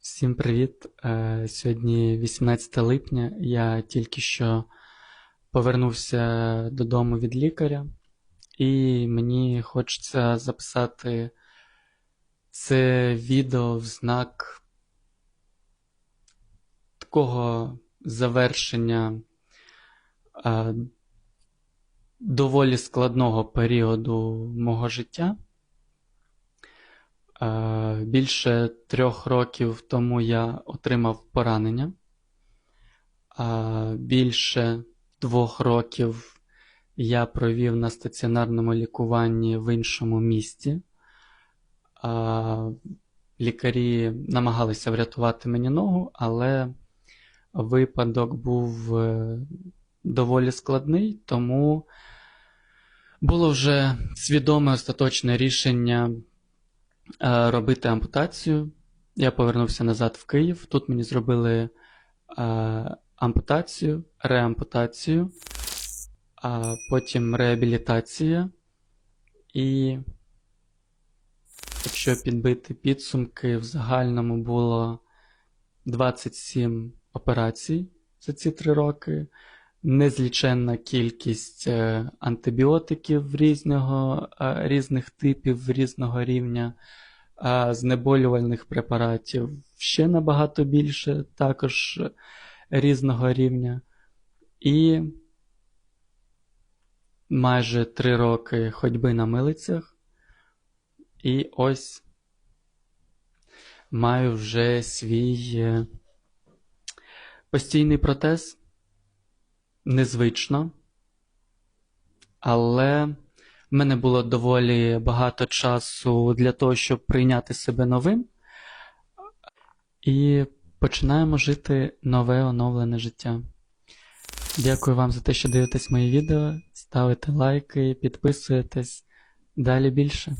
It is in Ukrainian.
Всім привіт! Е, Сьогодні 18 липня. Я тільки що повернувся додому від лікаря, і мені хочеться записати це відео в знак такого завершення е, доволі складного періоду мого життя. Е, Більше трьох років тому я отримав поранення. Е, Більше двох років я провів на стаціонарному лікуванні в іншому місті. Е, Лікарі намагалися врятувати мені ногу, але випадок був доволі складний, тому було вже свідоме остаточне рішення робити ампутацію. Я повернувся назад в Київ. Тут мені зробили е, ампутацію, реампутацію, а потім реабілітація. І якщо підбити підсумки, в загальному було 27 операцій за ці три роки, незліченна кількість е, антибіотиків різного, е, різних типів, різного рівня, знеболювальних препаратів ще набагато більше, також різного рівня. І майже три роки ходьби на милицях. І ось маю вже свій е, постійний протез. Незвично. Але в мене було доволі багато часу для того, щоб прийняти себе новим. І починаємо жити нове оновлене життя. Дякую вам за те, що дивитесь мої відео, ставите лайки, підписуєтесь. Далі більше.